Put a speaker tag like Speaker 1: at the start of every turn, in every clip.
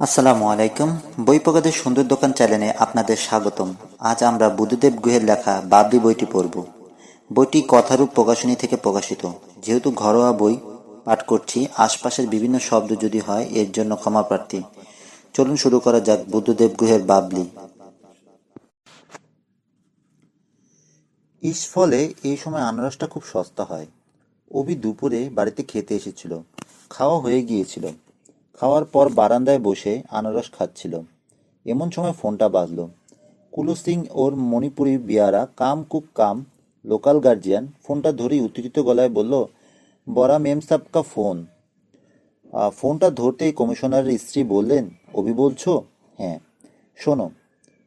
Speaker 1: আসসালামু আলাইকুম। বই প্রকাদের সুন্দর দোকান চ্যানেলে আপনাদের স্বাগতম। আজ আমরা বুদ্ধদেব গুহের লেখা বাবলি বইটি পড়ব। বইটি কথারূপ প্রকাশনী থেকে প্রকাশিত। যেহেতু ঘরোয়া বই, পাঠ করছি, আশপাশের বিভিন্ন শব্দ যদি হয়, এর জন্য ক্ষমা প্রার্থী। চলুন শুরু করা যাক বুদ্ধদেব গুহের বাবলি। ইস ফলে এই সময় আনারসটা খুব সস্তা হয়। অভি দুপুরে বাড়িতে খেতে এসেছিল। খাওয়া হয়ে গিয়েছিল। খাওয়ার পর বারান্দায় বসে আনারস খাচ্ছিল। এমন সময় ফোনটা বাজলো। কুলু সিং ওর Manipuri bearer cum cook cum, local guardian, ফোনটা ধরেই উত্তেজিত গলায় বলল, বড়া মেম সাহেব কা ফোন ফোনটা ধরতেই কমিশনারের স্ত্রী বললেন, অভি বলছো? হ্যাঁ। শোনো,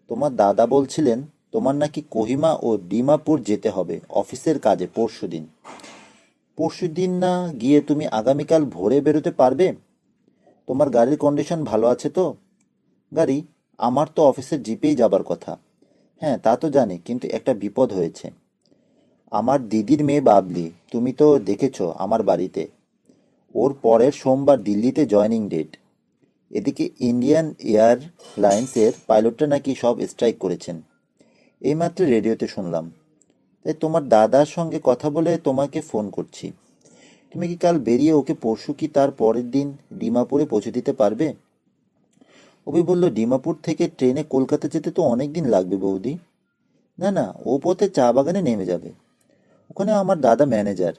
Speaker 1: তোমার দাদা বলছিলেন, তোমার নাকি কোহিমা ও ডিমাপুর যেতে হবে অফিসের কাজে পরশু দিন পরশু দিন না গিয়ে তুমি আগামীকাল ভোরে বেরোতে পারবে? তোমার গাড়ির কন্ডিশন ভালো আছে তো? গাড়ি, আমার তো অফিসের জিপেই যাবার কথা। হ্যাঁ তা তো জানি, কিন্তু একটা বিপদ হয়েছে। আমার দিদির মেয়ে বাবলি, তুমি তো দেখেছ আমার বাড়িতে। ওর পরের সোমবার দিল্লিতে জয়নিং ডেট এদিকে ইন্ডিয়ান এয়ারলাইন্সের পাইলটটা নাকি সব স্ট্রাইক করেছেন। এইমাত্র রেডিওতে শুনলাম। তাই তোমার দাদার সঙ্গে কথা বলে তোমাকে ফোন করছি। তুমি কি কাল বেরিয়ে ওকে পরশু কি তার পরের দিন ডিমাপুরে পৌঁছে দিতে পারবে? অভি বলল, ডিমাপুর থেকে ট্রেনে কলকাতা যেতে তো অনেক দিন লাগবে বৌদি। না না, ও পথে চা বাগানে নেমে যাবে। ওখানে আমার দাদা ম্যানেজার।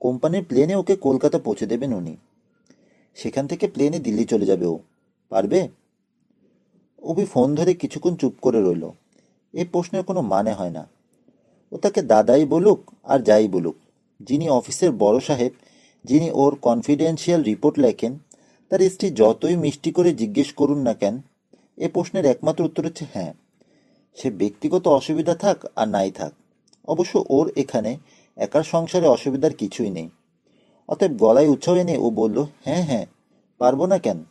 Speaker 1: কোম্পানির প্লেনে ওকে কলকাতা পৌঁছে দেবেন উনি। সেখান থেকে প্লেনে দিল্লি চলে যাবে ও। পারবে? অভি ফোন ধরে কিছুক্ষণ চুপ করে রইল। এই প্রশ্নের কোনো মানে হয় না। ও তাকে দাদাই বলুক আর যাই বলুক। যিনি অফিসের বড় সাহেব, যিনি ওর কনফিডেন্সিয়াল রিপোর্ট লেখেন, তার স্ত্রী যতই মিষ্টি করে জিজ্ঞেস করুন না কেন, এ প্রশ্নের একমাত্র উত্তর হচ্ছে হ্যাঁ। সে ব্যক্তিগত অসুবিধা থাক আর নাই থাক। অবশ্য ওর এখানে একার সংসারে অসুবিধার কিছুই নেই। অতএব গলায় উৎসাহ এনে ও বলল হ্যাঁ হ্যাঁ পারব না কেন?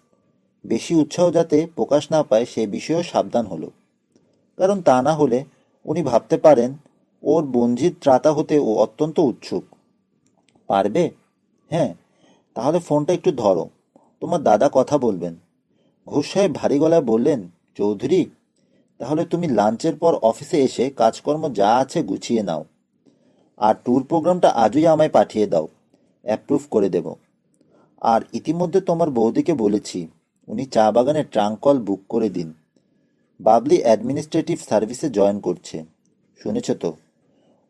Speaker 1: বেশি উৎসাহ যাতে প্রকাশ না পায় সে বিষয়েও সাবধান হলো। কারণ তা না হলে উনি ভাবতে পারেন, ওর বঞ্জিত ত্রাতা হতে ও অত্যন্ত উৎসুক। পারবে? হ্যাঁ তাহলে ফোনটা একটু ধরো। তোমার দাদা কথা বলবেন। ঘোষ সাহেব ভারী গলায় বললেন, চৌধুরী, তাহলে তুমি লাঞ্চের পর অফিসে এসে কাজকর্ম যা আছে গুছিয়ে নাও। আর ট্যুর প্রোগ্রামটা আজই আমায় পাঠিয়ে দাও। অ্যাপ্রুভ করে দেব। আর ইতিমধ্যে তোমার বৌদিকে বলেছি, উনি চা বাগানে ট্রাঙ্ক কল বুক করে দিন। বাবলি অ্যাডমিনিস্ট্রেটিভ সার্ভিসে জয়েন করছে। শুনেছ তো?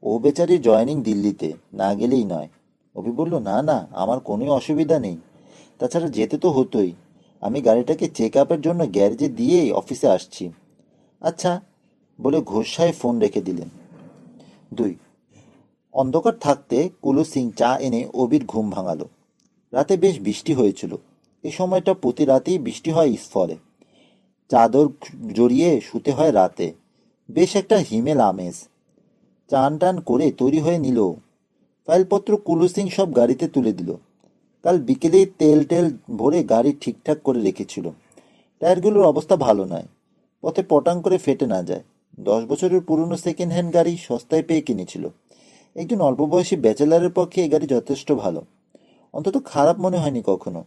Speaker 1: ও বেচারি জয়েনিং দিল্লিতে, না গেলেই নয়। অভি বলল, না না, আমার কোনো অসুবিধা নেই। তাছাড়া যেতে তো হতোই। আমি গাড়িটাকে চেক আপের জন্য গ্যারেজে দিয়েই অফিসে আসছি। আচ্ছা বলে ঘোষ সাহেব ফোন রেখে দিলেন। দুই, অন্ধকার থাকতে কুলু সিং চা এনে অবির ঘুম ভাঙালো। রাতে বেশ বৃষ্টি হয়েছিল। এ সময়টা প্রতি রাতেই বৃষ্টি হয় স্থলে। চাদর জড়িয়ে শুতে হয় রাতে। বেশ একটা হিমেল আমেজ। চান টান করে তৈরি হয়ে নিল ফাইলপত্র কুলু সিং সব গাড়িতে তুলে দিল। কাল বিকেলেই তেল টেল ভরে গাড়ি ঠিকঠাক করে রেখেছিল। টায়ারগুলোর অবস্থা ভালো নয়। পথে পটাং করে ফেটে না যায়। দশ বছরের পুরনো সেকেন্ড হ্যান্ড গাড়ি সস্তায় পেয়ে কিনেছিল। একজন অল্প বয়সী ব্যাচেলারের পক্ষে এই গাড়ি যথেষ্ট ভালো। অন্তত খারাপ মনে হয়নি কখনো।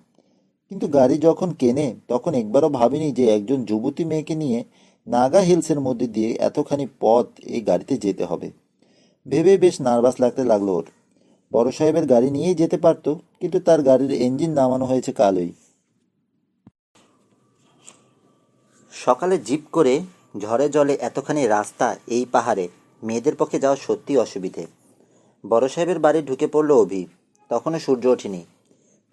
Speaker 1: কিন্তু গাড়ি যখন কেনে, তখন একবারও ভাবিনি যে একজন যুবতী মেয়েকে নিয়ে নাগা হিলসের মধ্যে দিয়ে এতখানি পথ এই গাড়িতে যেতে হবে। ভেবে বেশ নার্ভাস লাগতে লাগল ওর। বড় সাহেবের গাড়ি নিয়েই যেতে পারতো, কিন্তু তার গাড়ির ইঞ্জিন নামানো হয়েছে কালই। সকালে জিপ করে ঝড়ে জলে এতখানি রাস্তা এই পাহাড়ে, মেয়েদের পক্ষে যাওয়া সত্যি অসুবিধে। বড় সাহেবের বাড়ি ঢুকে পড়ল অভি, তখনও সূর্য ওঠেনি।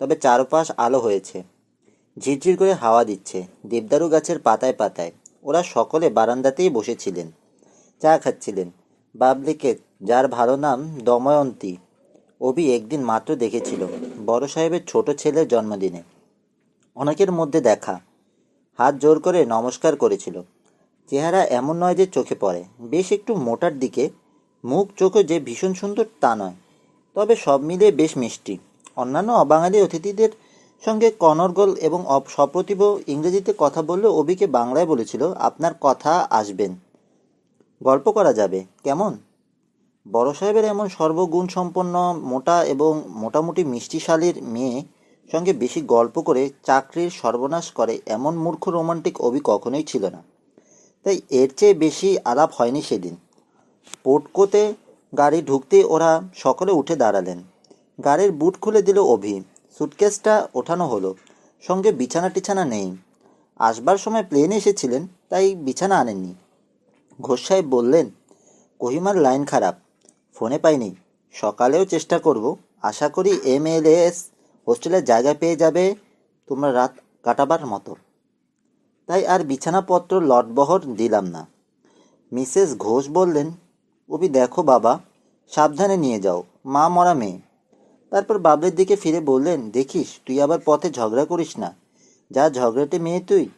Speaker 1: তবে চারপাশ আলো হয়েছে। ঝিরঝির করে হাওয়া দিচ্ছে, দেবদারু গাছের পাতায় পাতায়। ওরা সকলে বারান্দাতেই বসেছিলেন, চা খাচ্ছিলেন। বাবলিকে, যার ভালো নাম দময়ন্তী অভি একদিন মাত্র দেখেছিল বড় সাহেবের ছোট ছেলের জন্মদিনে। অনেকের মধ্যে দেখা। হাত জোর করে নমস্কার করেছিল। চেহারা এমন নয় যে চোখে পড়ে, বেশ একটু মোটার দিকে, মুখ চোখে যে ভীষণ সুন্দর তা নয়। তবে সব মিলিয়ে বেশ মিষ্টি। অন্যান্য অবাঙালি অতিথিদের সঙ্গে কনর্গল এবং সপ্রতিভ ইংরেজিতে কথা বললে অভিকে বাংলায় বলেছিল, আপনার কথা আসবেন। গল্প করা যাবে। কেমন? বড় সাহেবের এমন সর্বগুণ সম্পন্ন মোটা এবং মোটামুটি মিষ্টিশালীর মেয়ে সঙ্গে বেশি গল্প করে চাকরির সর্বনাশ করে এমন মূর্খ রোমান্টিক অভি কখনোই ছিল না। তাই এর চেয়ে বেশি আলাপ হয়নি সেদিন। পোটকোতে গাড়ি ঢুকতেই ওরা সকলে উঠে দাঁড়ালেন। গাড়ির বুট খুলে দিল অভি। সুটকেসটা ওঠানো হলো। সঙ্গে বিছানা টিছানা নেই। আসবার সময় প্লেনে এসেছিলেন, তাই বিছানা আনেননি। ঘোষ সাহেব বললেন, কহিমার লাইন খারাপ। ফোনে পাইনি। সকালেও চেষ্টা করব। আশা করি এম এল এস হোস্টেলের জায়গা পেয়ে যাবে তোমরা রাত কাটাবার মতো। তাই আর বিছানাপত্র লটবহর দিলাম না। মিসেস ঘোষ বললেন ওবি দেখো বাবা, সাবধানে নিয়ে যাও, মা মরা মেয়ে। তারপর বাবলের দিকে ফিরে বললেন, দেখিস, তুই আবার পথে ঝগড়া করিস না। যা ঝগড়াটে মেয়ে তুই,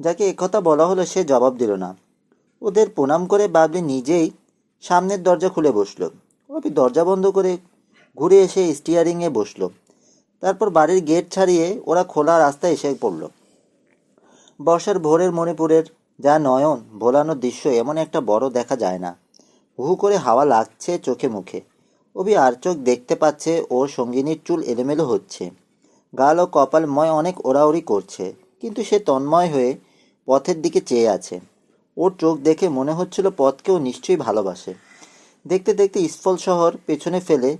Speaker 1: যাকে একথা বলা হলো সে জবাব দিল না। ওদের প্রণাম করে বাবলি নিজেই সামনের দরজা খুলে বসল। অপি দরজা বন্ধ করে ঘুরে এসে স্টিয়ারিংয়ে বসল। তারপর বাড়ির গেট ছাড়িয়ে ওরা খোলা রাস্তায় এসে পড়ল। বর্ষার ভোরের মণিপুরের যা নয়ন, ভোলানো দৃশ্য, এমন একটা বড় দেখা যায় না। হু করে হাওয়া লাগছে চোখে মুখে। অবি আর চোখ দেখতে পাচ্ছে ওর সঙ্গিনীর চুল এলোমেলো হচ্ছে। গাল ও কপালময় অনেক ওড়াউড়ি করছে, কিন্তু সে তন্ময় হয়ে পথের দিকে চেয়ে আছে। ওর চোখ দেখে মনে হচ্ছিল পথকেও নিশ্চয়ই ভালোবাসে। দেখতে দেখতে ইস্ফল শহর পেছনে ফেলে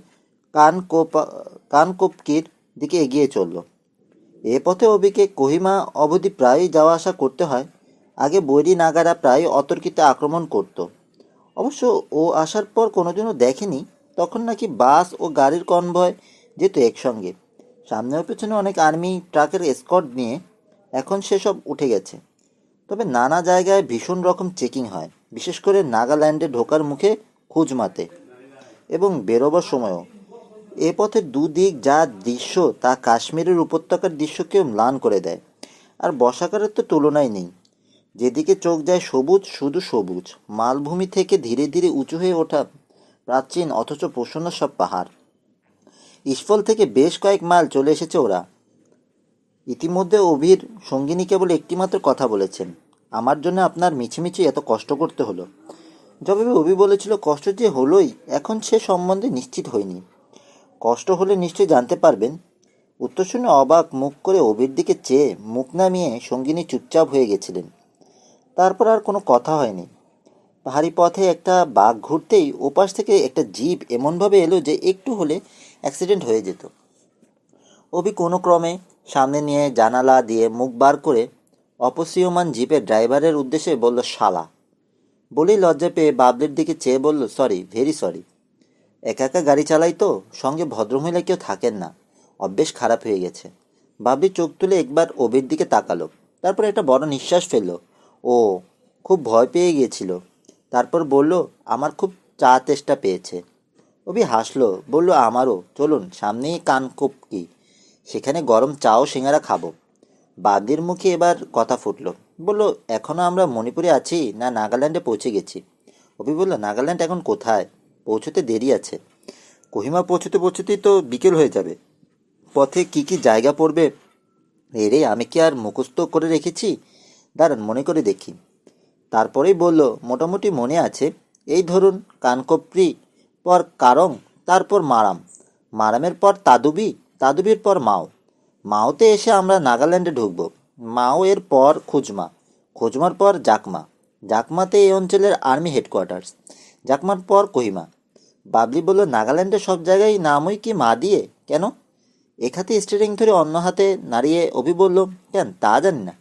Speaker 1: কান কোপা কান কোপকির দিকে এগিয়ে চলল। এ পথে অবিকে কোহিমা অবধি প্রায়ই যাওয়া আসা করতে হয়। আগে বৈরি নাগারা প্রায় অতর্কিতে আক্রমণ করত। অবশ্য ও আসার পর কোনোদিনও দেখেনি, তখন নাকি বাস ও গাড়ির কনভয় যেত একসঙ্গে। সামনে ও পেছনে অনেক আর্মি ট্রাকের স্কট নিয়ে এখন সেসব উঠে গেছে। তবে নানা জায়গায় ভীষণ রকম চেকিং হয়, বিশেষ করে নাগাল্যান্ডে ঢোকার মুখে খুঁজমাতে এবং বেরোবার সময়ও। এ পথের দুদিক যা দৃশ্য তা কাশ্মীরের উপত্যকার দৃশ্যকেও ম্লান করে দেয়। আর বর্ষাকালের তো তুলনাই নেই। যেদিকে চোখ যায় সবুজ, শুধু সবুজ। মালভূমি থেকে ধীরে ধীরে উঁচু হয়ে ওঠা প্রাচীন অথচ প্রসন্ন সব পাহাড়। ইস্ফল থেকে বেশ কয়েক মাইল চলে এসেছে ওরা। ইতিমধ্যে অভির সঙ্গিনী কেবল একটিমাত্র কথা বলেছেন। আমার জন্য আপনার মিছিমিছি এত কষ্ট করতে হলো। জবাবে অভি বলেছিল, কষ্ট যে হলোই, এখন সে সম্বন্ধে নিশ্চিত হয়নি কষ্ট হলে নিশ্চয়ই জানতে পারবেন। উত্তর শুনে অবাক মুখ করে অভির দিকে চেয়ে মুখ নামিয়ে সঙ্গিনী চুপচাপ হয়ে গেছিলেন। তারপর আর কোনো কথা হয়নি। পাহাড়ি পথে একটা বাঘ ঘুরতেই ওপাশ থেকে একটা জিপ এমনভাবে এলো যে একটু হলে অ্যাক্সিডেন্ট হয়ে যেত। অভি কোনো ক্রমে সামনে নিয়ে জানালা দিয়ে মুখ বার করে অপসীয়মান জিপের ড্রাইভারের উদ্দেশ্যে বলল, শালা। বলেই লজ্জা পেয়ে বাবলির দিকে চেয়ে বলল, সরি, ভেরি সরি। একা একা গাড়ি চালাই তো, সঙ্গে ভদ্রমহিলা কেউ থাকেন না। অভ্যেস খারাপ হয়ে গেছে। বাবলি চোখ তুলে একবার অবির দিকে তাকালো। তারপর একটা বড় নিঃশ্বাস ফেলল। ও, খুব ভয় পেয়ে গিয়েছিল। তারপর বলল, আমার খুব চা তেষ্টা পেয়েছে। অবি হাসলো, বলল, আমারও। চলুন, সামনেই কান কি? সেখানে গরম চা ও সিঙ্গারা খাব। বাগদির মুখে এবার কথা ফুটলো। বলল এখনও আমরা মণিপুরে আছি না নাগাল্যান্ডে পৌঁছে গেছি? অভি বলল, নাগাল্যান্ড এখন কোথায়? পৌঁছতে দেরি আছে। কোহিমা পৌঁছতে পৌঁছতেই তো বিকেল হয়ে যাবে। পথে কি কি জায়গা পড়বে? এরে, আমি কি আর মুখস্থ করে রেখেছি? দাঁড়ান, মনে করে দেখি। তারপরেই বলল, মোটামুটি মনে আছে। এই ধরুন কানকপ্রি পর কারং, তারপর মারাম। মারামের পর তাদুবি তাদুবির পর মাও। মাওতে এসে আমরা নাগাল্যান্ডে ঢুকব। মাও এর পর খুজমা। খুজমার পর জাকমা। জাকমাতে এই অঞ্চলের আর্মি হেডকোয়ার্টার্স। জাকমার পর কোহিমা। বাবলি বলল, নাগাল্যান্ডের সব জায়গায় নামই কি মা দিয়ে? কেন? এক হাতে ধরে অন্য হাতে নাড়িয়ে অভি বলল, কেন তা জানি না।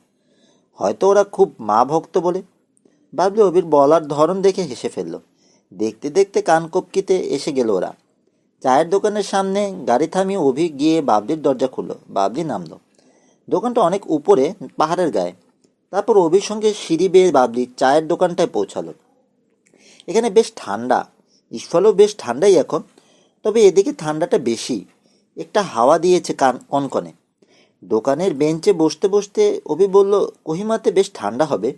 Speaker 1: হয়তো ওরা খুব মা ভক্ত বলে। বাবলি অভির বলার ধরন দেখে হেসে ফেলল। দেখতে দেখতে কান কপকিতে এসে গেল ওরা। চায়ের দোকানের সামনে গাড়ি থামিয়ে অভি গিয়ে বাবলির দরজা খুললো। বাবলি নামলো। দোকানটা অনেক উপরে, পাহাড়ের গায়ে। তারপর অভির সঙ্গে সিঁড়ি বেয়ে বাবলি চায়ের দোকানটায় পৌঁছালো। এখানে বেশ ঠান্ডা। ইস্ফলও বেশ ঠান্ডাই এখন। তবে এদিকে ঠান্ডাটা বেশি। একটা হাওয়া দিয়েছে কান কনকনে। দোকানের বেঞ্চে বসতে বসতে অভি বলল, কহিমাতে বেশ ঠান্ডা হবে।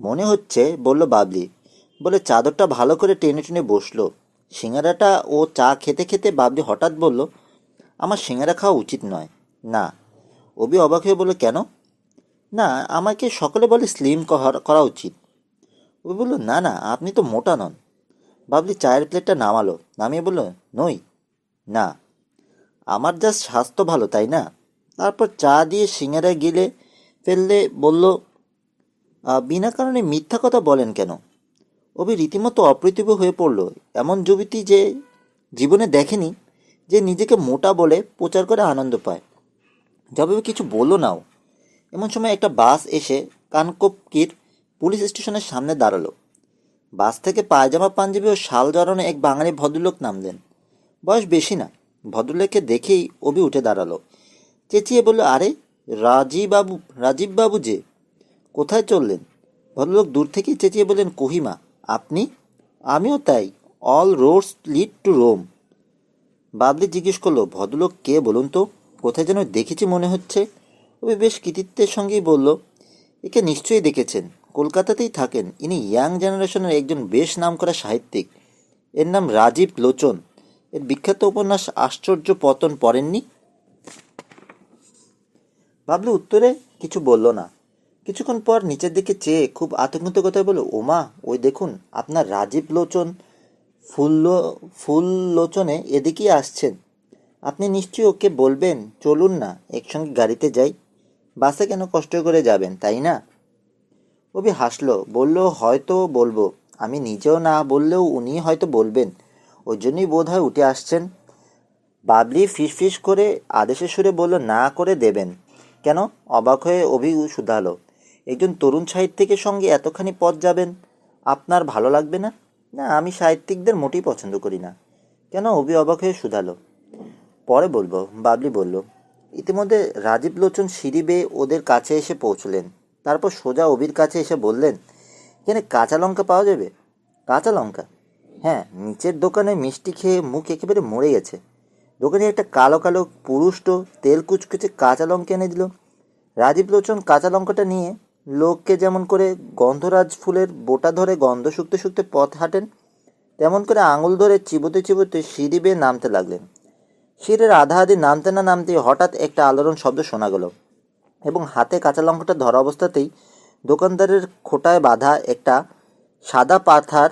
Speaker 1: মনে হচ্ছে, বলল বাবলি। বলে চাদরটা ভালো করে টেনে টেনে বসল। সিঙ্গারাটা ও চা খেতে খেতে বাবলি হঠাৎ বলল, আমার সিঙ্গারা খাওয়া উচিত নয়। না। অবি অবাক হয়ে বলল, কেন? না, আমাকে সকলে বলে স্লিম করা উচিত। ও বলল, না না, আপনি তো মোটা নন। বাবলি চায়ের প্লেটটা নামালো, নামিয়ে বলল, নই। না। আমার যা স্বাস্থ্য ভালো, তাই না? তারপর চা দিয়ে সিঙ্গারা গিলে ফেললে বলল বিনা কারণে মিথ্যা কথা বলেন কেন? অভি রীতিমতো অপ্রতিভ হয়ে পড়ল। এমন যুবতী যে জীবনে দেখেনি, যে নিজেকে মোটা বলে প্রচার করে আনন্দ পায়। যবে কিছু বলল নাও। এমন সময় একটা বাস এসে কানকোপকির পুলিশ স্টেশনের সামনে দাঁড়াল। বাস থেকে পায়জামা পাঞ্জাবি ও শাল জড়ানো এক বাঙালি ভদ্রলোক নামলেন। বয়স বেশি না। ভদ্রলোককে দেখেই অভি উঠে দাঁড়াল। চেঁচিয়ে বলল, আরে রাজীব বাবু রাজীব বাবু যে, কোথায় চললেন? ভদ্রলোক দূর থেকেই চেঁচিয়ে বললেন, কহিমা আপনি? আমিও তাই। All roads lead to Rome Babli জিজ্ঞেস করল, ভদ্রলোক কে বলুন তো? কোথায় যেন দেখেছি মনে হচ্ছে। তবে বেশ কৃতিত্বের সঙ্গেই বলল, একে নিশ্চয়ই দেখেছেন। কলকাতাতেই থাকেন। ইনি ইয়াং জেনারেশনের একজন বেশ নামকরা সাহিত্যিক। এর নাম রাজীব লোচন। এর বিখ্যাত উপন্যাস আশ্চর্য পতন পড়েননি? বাবলু উত্তরে কিছু বলল না। কিছুক্ষণ পর নিচের দিকে চেয়ে খুব আতঙ্কিত কথায় বলল, ওমা, ওই দেখুন, আপনার রাজীব লোচন ফুল ফুল লোচনে এদিকেই আসছেন। আপনি নিশ্চয়ই ওকে বলবেন, চলুন না, একসঙ্গে গাড়িতে যাই। বাসে কেন কষ্ট করে যাবেন, তাই না? অভি হাসলো, বলল, হয়তো বলব। আমি নিজেও না বললেও উনি হয়তো বলবেন। ওই জন্যই বোধ হয় উঠে আসছেন। বাবলি ফিস করে আদেশের সুরে বলল, না করে দেবেন। কেন? অবাক হয়ে অভি শুধালো একজন তরুণ সাহিত্যিকের সঙ্গে এতখানি পথ যাবেন, আপনার ভালো লাগবে না? না, আমি সাহিত্যিকদের মোটেই পছন্দ করি না। কেন? অভি অবাক হয়ে শুধালো। পরে বলব, বাবলি বলল, ইতিমধ্যে রাজীব লোচন সিঁড়ি বেয়ে ওদের কাছে এসে পৌঁছলেন। তারপর সোজা অবির কাছে এসে বললেন, এখানে কাঁচা লঙ্কা পাওয়া যাবে? কাঁচা লঙ্কা? হ্যাঁ নিচের দোকানে মিষ্টি খেয়ে মুখ একেবারে মরে গেছে। দোকানে একটা কালো কালো পুরুষ্ট তেল কুচকুচে কাঁচা লঙ্কা এনে দিল। রাজীব লোচন কাঁচা লঙ্কাটা নিয়ে লোককে যেমন করে গন্ধরাজ ফুলের বোটা ধরে গন্ধ শুকতে শুকতে পথ হাঁটেন, তেমন করে আঙুল ধরে চিবোতে চিবোতে সিঁড়ি বেয়ে নামতে লাগলেন। সিঁড়ির আধা আধি নামতে না নামতে হঠাৎ একটা আলোড়ন শব্দ শোনা গেল এবং হাতে কাঁচা লঙ্কাটা ধরা অবস্থাতেই দোকানদারের খোটায় বাঁধা একটা সাদা পাথার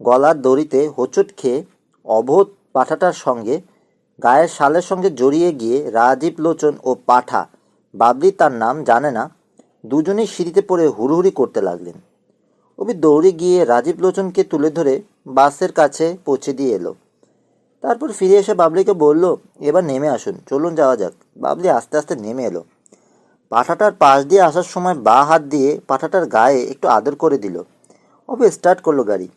Speaker 1: গলার দড়িতে হোঁচট খেয়ে অবোধ পাঠাটার সঙ্গে, গায়ের শালের সঙ্গে জড়িয়ে গিয়ে রাজীব লোচন ও পাঠা, বাবলি তার নাম জানে না দুজনেই সিঁড়িতে পড়ে হুড়হুড়ি করতে লাগলেন। অভি দৌড়ে গিয়ে রাজীব লোচনকে তুলে ধরে বাসের কাছে পৌঁছে দিয়ে এলো। তারপর ফিরে এসে বাবলিকে বলল, এবার নেমে আসুন, চলুন যাওয়া যাক। বাবলি আস্তে আস্তে নেমে এলো। পাঠাটার পাশ দিয়ে আসার সময় বা হাত দিয়ে পাঠাটার গায়ে একটু আদর করে দিল। অবে স্টার্ট করল গাড়ি।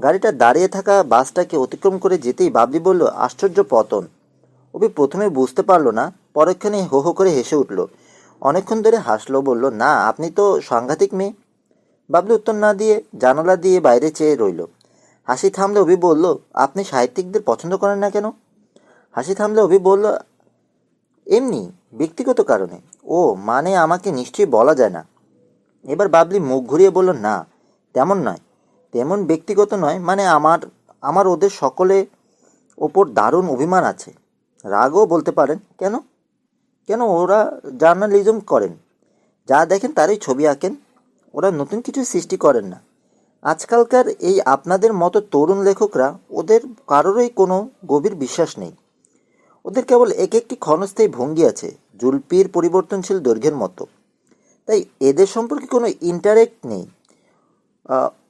Speaker 1: গাড়িটা দাঁড়িয়ে থাকা বাসটাকে অতিক্রম করে যেতেই বাবলি বলল, আশ্চর্য পতন। অভি প্রথমে বুঝতে পারল না পরক্ষণে হো হো করে হেসে উঠল। অনেকক্ষণ ধরে হাসলো, বলল, না, আপনি তো সাংঘাতিক মেয়ে। বাবলি উত্তর না দিয়ে জানালা দিয়ে বাইরে চেয়ে রইল। হাসি থামলে অভি বলল, আপনি সাহিত্যিকদের পছন্দ করেন না কেন? হাসি থামলে অভি বলল, এমনি, ব্যক্তিগত কারণে। ও মানে আমাকে নিশ্চয়ই বলা যায় না। এবার বাবলি মুখ ঘুরিয়ে বলল, না, তেমন নয়। তেমন ব্যক্তিগত নয় মানে আমার আমার ওদের সকলে ওপর দারুণ অভিমান আছে। রাগও বলতে পারেন, কেন? কেন ওরা জার্নালিজম করেন? যা দেখেন তারই ছবি আঁকেন। ওরা নতুন কিছু সৃষ্টি করেন না। আজকালকার এই আপনাদের মতো তরুণ লেখকরা ওদের কারোরই কোনো গভীর বিশ্বাস নেই। ওদের কেবল এক একটি ক্ষণস্থায়ী ভঙ্গি আছে, জুলপির পরিবর্তনশীল দৈর্ঘ্যের মতো। তাই এদের সম্পর্কে কোনো ইন্টারেক্ট নেই।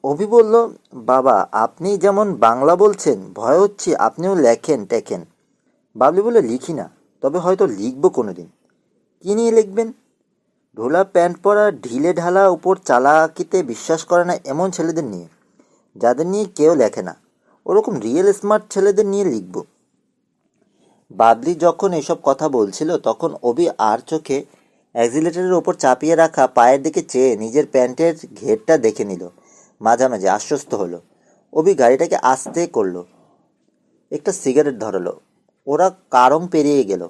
Speaker 1: অভি বলল, বাবা, আপনি যেমন বাংলা বলছেন, ভয় হচ্ছে আপনিও লেখেন, টেখেন। বাবলি বলে লিখি না। তবে হয়তো লিখব কোনো দিন কী নিয়ে লিখবেন? ঢোলা প্যান্ট পরা, ঢিলে ঢালা, উপর চালাকিতে বিশ্বাস করে না এমন ছেলেদের নিয়ে, যাদের নিয়ে কেউ লেখে না। ওরকম রিয়েল স্মার্ট ছেলেদের নিয়ে লিখব। বাবলি যখন এসব কথা বলছিল, তখন অভি আর চোখে অ্যাক্সিলেটারের ওপর চাপিয়ে রাখা পায়ের দিকে চেয়ে নিজের প্যান্টের ঘেরটা দেখে নিল। মাঝামাঝি আশ্বস্ত হলো। অভি গাড়িটাকে আস্তে করল। একটা সিগারেট ধরালো। ওরা কারং পেরিয়ে গেল।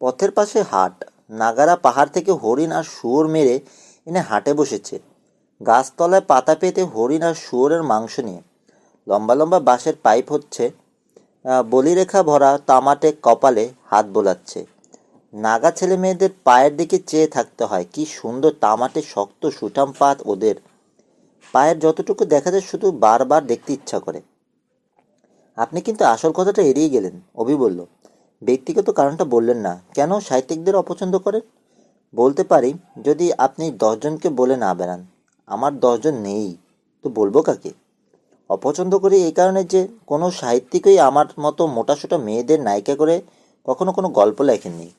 Speaker 1: পথের পাশে হাট, নাগারা পাহাড় থেকে হরিণ আর শুয়োর মেরে এনে হাটে বসেছে। গাছতলায় পাতা পেতে হরিণ আর শুয়োরের মাংস নিয়ে। লম্বা লম্বা বাঁশের পাইপ হচ্ছে বলিরেখা ভরা তামাটে কপালে হাত বোলাচ্ছে। নাগা ছেলে মেয়েদের পায়ের দিকে চেয়ে থাকতে হয়, কি সুন্দর তামাটে শক্ত সুঠাম পাত ওদের। পায়ের যতটুকু দেখা যায় শুধু বারবার দেখতে ইচ্ছা করে। আপনি কিন্তু আসল কথাটা এড়িয়ে গেলেন, অভি বলল। ব্যক্তিগত কারণটা বললেন না। কেন সাহিত্যিকদের অপছন্দ করেন? বলতে পারি, যদি আপনি দশজনকে বলে না বেড়ান, আমার দশজন নেই, তো বলব কাকে? অপছন্দ করি এই কারণে যে কোনো সাহিত্যিকই আমার মতো মোটাসোটা মেয়েদের নায়িকা করে কখনো কোনো গল্প লেখেননি।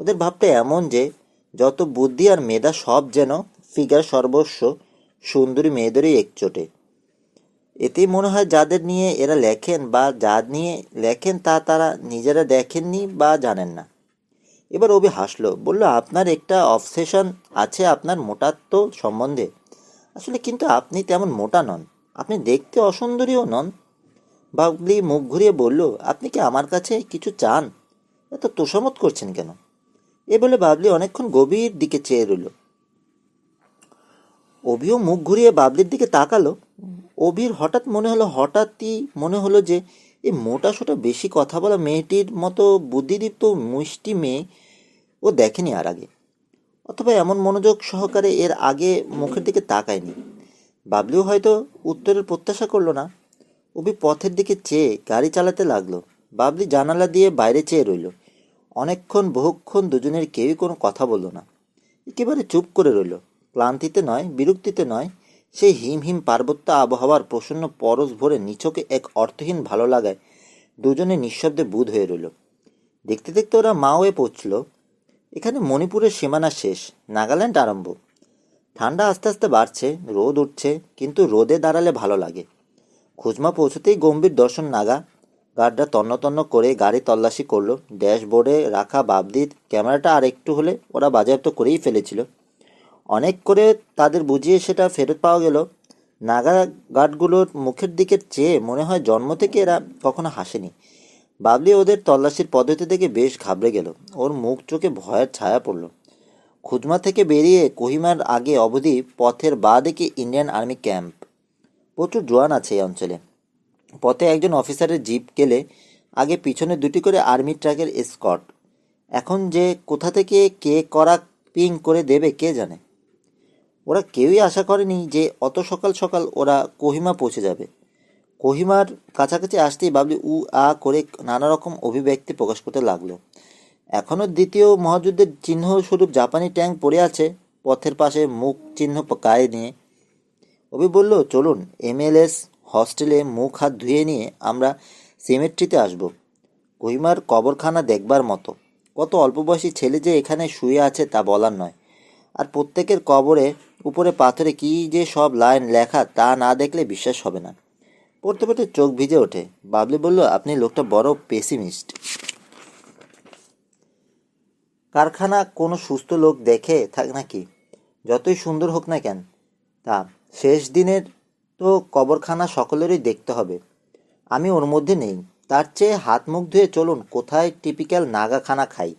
Speaker 1: ওদের ভাবটা এমন যে, যত বুদ্ধি আর মেধা সব যেন ফিগার সর্বস্ব সুন্দরী মেয়েদেরই একচোটে। এতেই মনে হয় যাদের নিয়ে এরা লেখেন বা যা নিয়ে লেখেন তা তারা নিজেরা দেখেননি বা জানেন না। এবার অভি হাসলো, বলল, আপনার একটা অবসেশন আছে আপনার মোটাত্ব সম্বন্ধে। আসলে কিন্তু আপনি তেমন মোটা নন। আপনি দেখতে অসুন্দরীও নন। বাবলি মুখ ঘুরিয়ে বলল, আপনি কি আমার কাছে কিছু চান? এত তোষামত করছেন কেন? এ বলে বাবলি অনেকক্ষণ গভীর দিকে চেয়ে রইল। অভিও মুখ ঘুরিয়ে বাবলির দিকে তাকালো। অভির হঠাৎ মনে হলো, হঠাৎই মনে হলো যে, এই মোটা সোটা বেশি কথা বলা মেয়েটির মতো বুদ্ধিদীপ্ত মিষ্টি মেয়ে ও দেখেনি আর আগে। অথবা এমন মনোযোগ সহকারে এর আগে মুখের দিকে তাকায়নি। বাবলিও হয়তো উত্তরের প্রত্যাশা করল না। অভি পথের দিকে চেয়ে গাড়ি চালাতে লাগল। বাবলি জানালা দিয়ে বাইরে চেয়ে রইল। অনেকক্ষণ বহুক্ষণ দুজনের কেউই কোনো কথা বলল না। একেবারে চুপ করে রইল। ক্লান্তিতে নয়, বিরক্তিতে নয় সেই হিম হিম পার্বত্য আবহাওয়ার প্রসন্ন পরশ ভরে নিছকে এক অর্থহীন ভালো লাগায় দুজনে নিঃশব্দে বুধ হয়ে রইল। দেখতে দেখতে ওরা মা হয়ে পৌঁছল। এখানে মণিপুরের সীমানা শেষ, নাগাল্যান্ড আরম্ভ। ঠান্ডা আস্তে আস্তে বাড়ছে, রোদ উঠছে, কিন্তু রোদে দাঁড়ালে ভালো লাগে। খুজমা পৌঁছতেই গম্ভীর দর্শন নাগা। গার্ডরা তন্ন তন্ন করে গাড়ি তল্লাশি করল। ড্যাশবোর্ডে রাখা বাবদির ক্যামেরাটা আর একটু হলে ওরা বাজেয়াপ্ত করেই ফেলেছিল। অনেক করে তাদের বুঝিয়ে সেটা ফেরত পাওয়া গেল। নাগা গার্ডগুলোর মুখের দিকে চেয়ে মনে হয় জন্ম থেকে এরা কখনো হাসেনি। বাবলি ওদের তল্লাশির পদ্ধতি দেখে বেশ ঘাবড়ে গেল। ওর মুখ চোখে ভয়ের ছায়া পড়ল। খুজমা থেকে বেরিয়ে কোহিমার আগে অবধি পথের বা দিকে ইন্ডিয়ান আর্মি ক্যাম্প। প্রচুর জোয়ান আছে এই অঞ্চলে। পথে একজন অফিসারের জিপ গেলে আগে পিছনে দুটি করে আর্মি ট্রাকের স্কট এখন যে কোথা থেকে কে করা পিং করে দেবে কে জানে। ওরা কেউই আশা করেনি যে অত সকাল সকাল ওরা কোহিমা পৌঁছে যাবে। কোহিমার কাছাকাছি আসতেই বাবলি উ, আ করে নানা রকম অভিব্যক্তি প্রকাশ করতে লাগল। এখনও দ্বিতীয় মহাযুদ্ধের চিহ্ন স্বরূপ জাপানি ট্যাঙ্ক পড়ে আছে, পথের পাশে মুখ চিহ্ন গায়ে নিয়ে। অভি বলল, চলুন, এমএলএস হস্টেলে মুখ হাত ধুয়ে নিয়ে আমরা সিমেট্রিতে আসব। কোহিমার কবরখানা দেখবার মতো। কত অল্প বয়সী ছেলে যে এখানে শুয়ে আছে তা বলার নয়। আর প্রত্যেকের কবরে উপরে পাথরে কী যে সব লাইন লেখা তা না দেখলে বিশ্বাস হবে না। পড়তে পড়তে চোখ ভিজে ওঠে। বাবলি বলল, আপনি লোকটা বড় পেসিমিস্ট কারখানা কোনো সুস্থ লোক দেখে থাক নাকি যতই সুন্দর হোক না কেন। তা, শেষ দিনের তো কবরখানা সকলেরই দেখতে হবে। আমি ওর মধ্যে নেই। তার চেয়ে হাত মুখ ধুয়ে চলুন, কোথায় টিপিক্যাল নাগাখানা খাই?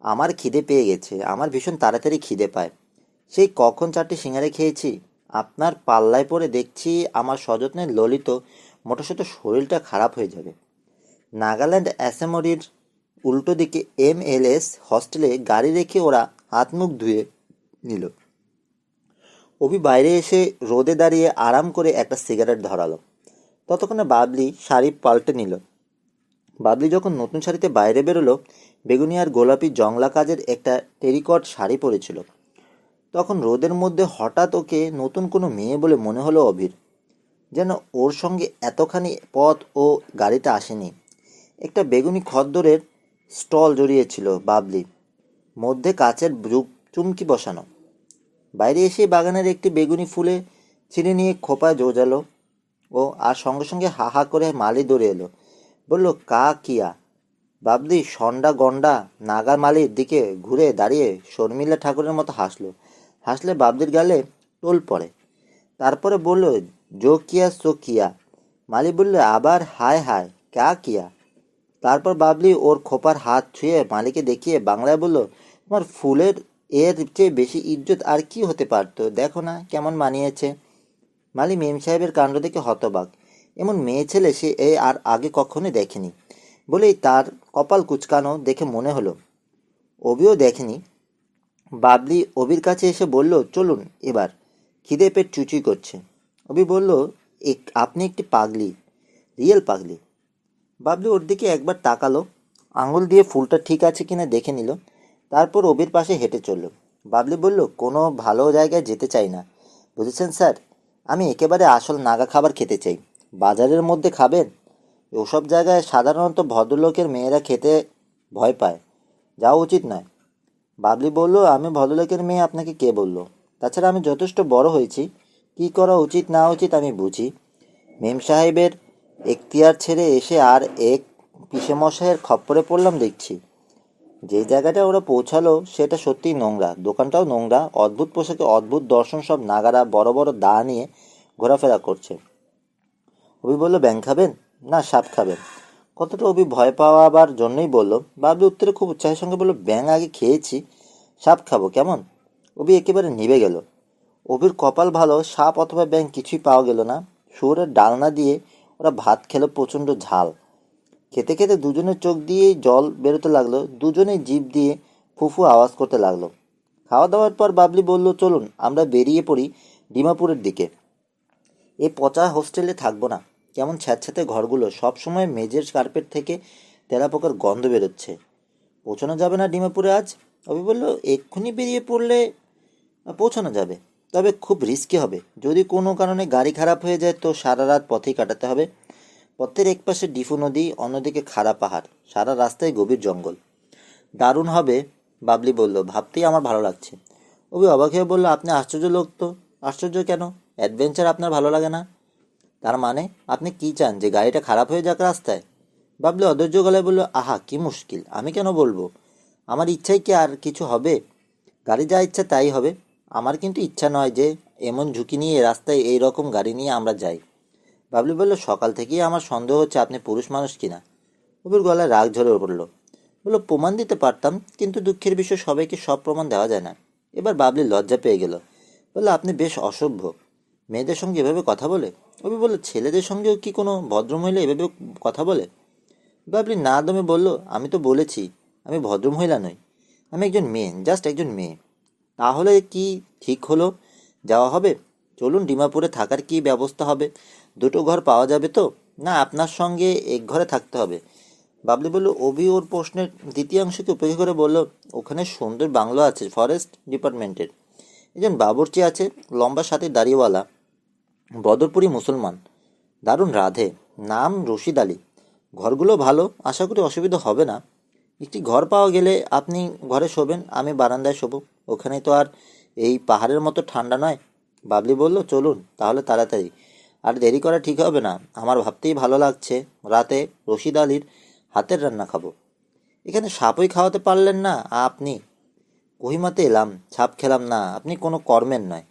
Speaker 1: আমার খিদে পেয়ে গেছে। আমার ভীষণ তাড়াতাড়ি খিদে পায়। সেই কখন চারটি সিঙ্গারে খেয়েছি। আপনার পাল্লায় পরে দেখছি আমার সযত্নে ললিত মোটাসোটা শরীরটা খারাপ হয়ে যাবে। নাগাল্যান্ড অ্যাসেম্বলির উল্টো দিকে এম এল এস হস্টেলে গাড়ি রেখে ওরা হাত মুখ ধুয়ে নিল। অভি বাইরে এসে রোদে দাঁড়িয়ে আরাম করে একটা সিগারেট ধরালো। ততক্ষণে বাবলি শাড়ি পাল্টে নিল। বাবলি যখন নতুন শাড়িতে বাইরে বেরোলো, বেগুনি আর গোলাপি জংলা কাজের একটা টেরিকট শাড়ি পরেছিল। তখন রোদের মধ্যে হঠাৎ ওকে নতুন কোনো মেয়ে বলে মনে হলো অভির। যেন ওর সঙ্গে এতখানি পথ ও গাড়িতে আসেনি। একটা বেগুনি খদ্দরের স্টল জড়িয়েছিল বাবলি। মধ্যে কাচের চুমকি বসানো। বাইরে এসে বাগানের একটি বেগুনি ফুলে ছিঁড়ে নিয়ে খোপায় জোজালো ও আর সঙ্গে সঙ্গে হা হা করে মালি দৌড়ে এলো। বলল, কা কিয়া? বাবলি সন্ডা গন্ডা নাগা মালির দিকে ঘুরে দাঁড়িয়ে শর্মিলা ঠাকুরের মতো হাসলো। হাসলে বাবদির গালে টোল পড়ে। তারপরে বলল, জো কিয়া, সো কিয়া। মালি বলল, আবার হায় হায়, ক্যা কিয়া? তারপর বাবলি ওর খোপার হাত ছুঁয়ে মালিকে দেখিয়ে বাংলায় বলল, তোমার ফুলের এর চেয়ে বেশি ইজ্জত আর কি হতে পারতো? দেখো না কেমন মানিয়েছে। মালি মেম সাহেবের কাণ্ড দেখে হতবাক। এমন মেয়ে ছেলে সে এ আর আগে কখনোই দেখেনি। বলেই তার কপাল কুচকানো দেখে মনে হলো। অবিও দেখেনি। বাবলি অবির কাছে এসে বলল, চলুন এবার। খিদে পেট চুচুই করছে। অবি বলল, "এক- আপনি একটি পাগলি, রিয়েল পাগলি। বাবলি ওর দিকে একবার তাকালো,
Speaker 2: আঙুল দিয়ে ফুলটা ঠিক আছে কিনা দেখে নিল, তারপর অবির পাশে হেঁটে চলল। বাবলি বলল, কোনো ভালো জায়গায় যেতে চাই না। বুঝেছেন স্যার, আমি একেবারে আসল নাগা খাবার খেতে চাই। বাজারের মধ্যে খাবেন? ওসব জায়গায় সাধারণত ভদ্রলোকের মেয়েরা খেতে ভয় পায়। যাওয়া উচিত নয়। বাবলি বলল, আমি ভদ্রলোকের মেয়ে, আপনাকে কে বলল? তাছাড়া আমি যথেষ্ট বড় হয়েছি। কি করা উচিত, না উচিত আমি বুঝি। মেম সাহেবের এখতিয়ার ছেড়ে এসে আর এক পিসেমশাইয়ের খপ্পরে পড়লাম দেখছি। যে জায়গাটা ওরা পৌঁছালো, সেটা সত্যিই নোংরা। দোকানটাও নোংরা, অদ্ভুত পোশাকে অদ্ভুত দর্শন, সব নাগারা, বড় বড় দা নিয়ে ঘোরাফেরা করছে। অভি বলল ব্যাং খাবেন? না, সাপ খাবেন। কতটা অভি ভয় পাওয়াবার জন্যই বলল বাবলু উত্তরে খুব উৎসাহের সঙ্গে বলল ব্যাং আগে খেয়েছি, সাপ খাব, কেমন? অভি একেবারে নিভে গেল। অভির কপাল ভালো, সাপ অথবা ব্যাং কিছুই পাওয়া গেল না। শুয়োরের ডালনা দিয়ে ওরা ভাত খেলো প্রচণ্ড ঝাল। খেতে খেতে দুজনের চোখ দিয়েই জল বেরোতে লাগল, দুজনেই জিভ দিয়ে ফুফু আওয়াজ করতে লাগল। খাওয়া দাওয়ার পর বাবলি বলল, চলুন, আমরা বেরিয়ে পড়ি ডিমাপুরের দিকে। এ পচা হোস্টেলে থাকব না। কেমন ছ্যাঁতছ্যাঁতে ঘরগুলো সব সময় মেজের কার্পেট থেকে তেলাপোকার গন্ধ বেরোচ্ছে। পৌঁছানো যাবে না ডিমাপুরে আজ? অভি বলল, এক্ষুনি বেরিয়ে পড়লে পৌঁছানো যাবে। তবে খুব রিস্কি হবে। যদি কোনো কারণে গাড়ি খারাপ হয়ে যায়, তো সারা রাত পথেই কাটাতে হবে। পথের একপাশে ডিফু নদী, অন্যদিকে খাড়া পাহাড়। সারা রাস্তায় গভীর জঙ্গল। দারুণ হবে, বাবলি বলল। ভাবতেই আমার ভালো লাগছে। অভি অবাক হয়ে বলল, আপনি আশ্চর্য লোক তো। আশ্চর্য কেন? অ্যাডভেঞ্চার আপনার ভালো লাগে না? তার মানে আপনি কি চান যে গাড়িটা খারাপ হয়ে যাক রাস্তায়? বাবলি অধৈর্য গলায় বলল, আহা, কি মুশকিল। আমি কেন বলব? আমার ইচ্ছাই কি আর কিছু হবে? গাড়ি যা ইচ্ছা তাই হবে। আমার কিন্তু ইচ্ছা নয় যে এমন ঝুঁকি নিয়ে রাস্তায় এই রকম গাড়ি নিয়ে আমরা যাই। বাবলি বলল, সকাল থেকেই আমার সন্দেহ হচ্ছে আপনি পুরুষ মানুষ কিনা? কবির গলায় রাগ ঝরে পড়ল। বলল, প্রমাণ দিতে পারতাম, কিন্তু দুঃখের বিষয় সবাইকে সব প্রমাণ দেওয়া যায় না। এবার বাবলি লজ্জা পেয়ে গেল। বলল, আপনি বেশ অসভ্য। মেয়েদের সঙ্গে এভাবে কথা বলে কবি বলল, ছেলেদের সঙ্গেও কি কোনো ভদ্রমহিলা এভাবে কথা বলে? বাবলি না দমে বলল, আমি তো বলেছি, আমি ভদ্রমহিলা নই, আমি একজন মেয়ে জাস্ট একজন মেয়ে। তাহলে কি ঠিক হলো? যাওয়া হবে? চলুন ডিমাপুরে থাকার কি ব্যবস্থা হবে? দুটো ঘর পাওয়া যাবে তো? না, আপনার সঙ্গে এক ঘরে থাকতে হবে। বাবলি বলল, অভি ওর প্রশ্নের দ্বিতীয়াংশকে উপেক্ষা করে বলল, ওখানে সুন্দর বাংলো আছে ফরেস্ট ডিপার্টমেন্টের একজন বাবরচি আছে, লম্বা সাথে দাড়িওয়ালা। বদরপুরি মুসলমান। দারুণ রাধে। নাম রশিদ আলী। ঘরগুলো ভালো, আশা করি অসুবিধা হবে না। একটি ঘর পাওয়া গেলে আপনি ঘরে শোবেন, আমি বারান্দায় শোবো। ওখানে তো আর এই পাহাড়ের মতো ঠান্ডা নয়। বাবলি বলল, চলুন, তাহলে তাড়াতাড়ি। আর দেরি করা ঠিক হবে না। আমার ভাবতেই ভালো লাগছে। রাতে রশিদ আলীর হাতের রান্না খাব। এখানে সাপই খাওয়াতে পারলেন না? আপনি? কহিমাতে এলাম। ছাপ খেলাম না। আপনি কোনো কর্মের নয়।